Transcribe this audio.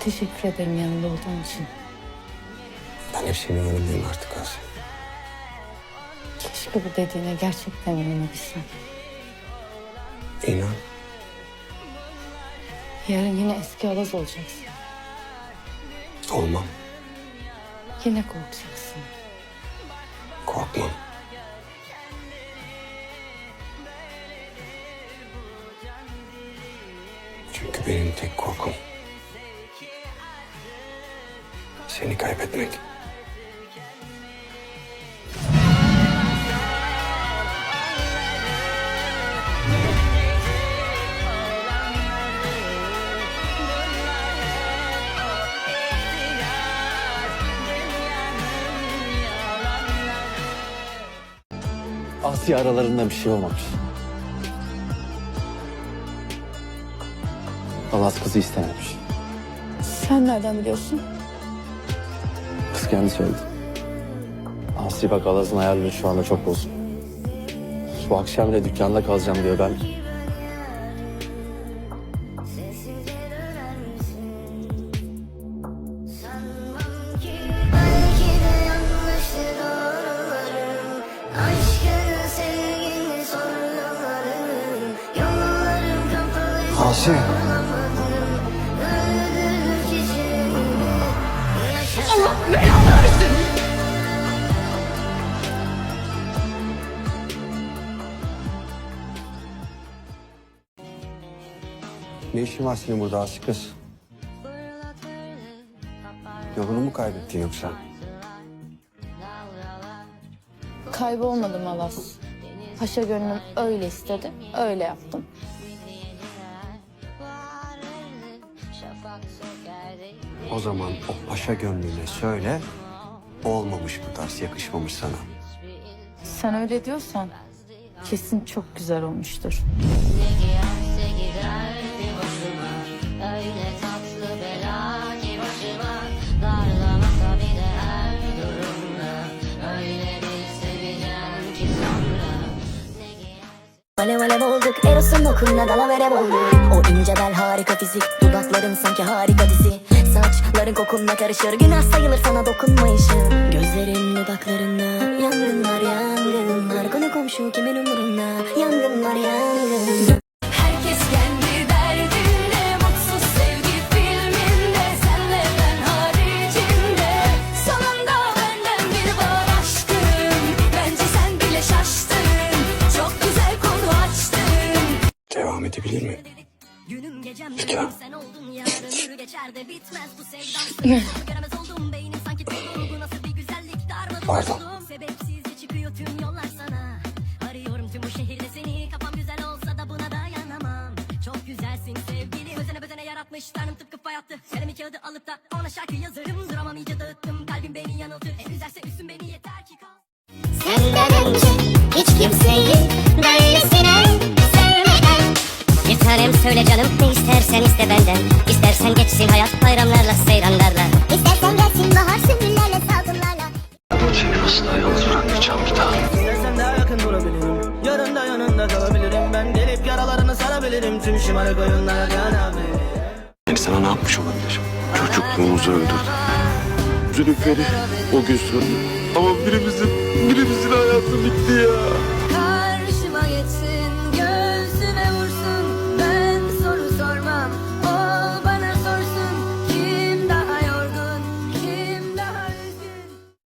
teşekkür ederim yanında olduğun için. Ben hep senin yanındayım artık Asya. Keşke bu dediğine gerçekten inanabilsem. İnan. Yarın yine eski Alaz olacaksın. Olmam. Yine korkacaksın. Korkmam. Seni kaybetmek. Asya aralarında bir şey olmamış. Alas kızı istememiş. Sen nereden biliyorsun? Kendi söyledi. Asya bak Alas'ın ayarları şu anda çok bozuk. Bu akşam bile dükkanda kalacağım diyor ben. Belki Ne işin var senin burada Asya kız? Yolunu mu kaybettin yoksa? Kaybolmadım Alas. Paşa gönlüm öyle istedi, öyle yaptım. O zaman o paşa gönlüne söyle. Olmamış bu tarz yakışmamış sana. Sen öyle diyorsan kesin çok güzel olmuştur. giyerse gider bir başıma Öyle tatlı bela ki başıma Darlamasa bile her durumda Öyle bir seveceğim ki sonra Alev alev olduk Eros'un dokunla dalavere olduk O ince bel harika fizik Dudakların sanki harika dizi Saçların kokunla karışır. Günah sayılır sana dokunmayışım Gözlerin dudaklarında Yangınlar yangınlar. Konu komşu kimin umurunda? Yangınlar yangınlar. Herkes kendi derdinde Mutsuz sevgi filminde. Senle ben haricinde. Sonunda benden bir var aşkım Bence sen bile şaştın. Çok güzel konu açtın. Devam edebilir mi? Günüm gecem Peki. benim sen oldun yarın ömür geçer de bitmez bu sevdam Göremez oldum beynin sanki doldu. Bu nasıl bir güzellik darmadım Pardon. oldum. Sebepsizce çıkıyor tüm yollar sana. Arıyorum tüm bu şehirde seni. Kafam güzel olsa da buna dayanamam. Çok güzelsin sevgili özene bezene yaratmış tanrım tıpkı fay attı. Kalemi kağıdı alıp da ona şarkı yazarım. Duramam iyice dağıttım. Kalbim beni yanıltır. En üzerse üstün beni yeter ki kal. Senden önce hiç kimseyi böylesine söyle canım ne istersen iste benden İstersen geçsin hayat bayramlarla seyranlarla İstersen gelsin bahar sümbüllerle salgınlarla Seni asla yalnız bırakmayacağım bir daha. İstersen daha yakın durabilirim Yarın da yanında kalabilirim Ben gelip yaralarını sarabilirim Tüm şımarık oyunlar yanabilirim Yani sana ne yapmış olabilir? Çocukluğumuzu öldürdü. Zülüferi o gün söndü. Ama birimizin, birimizin hayatını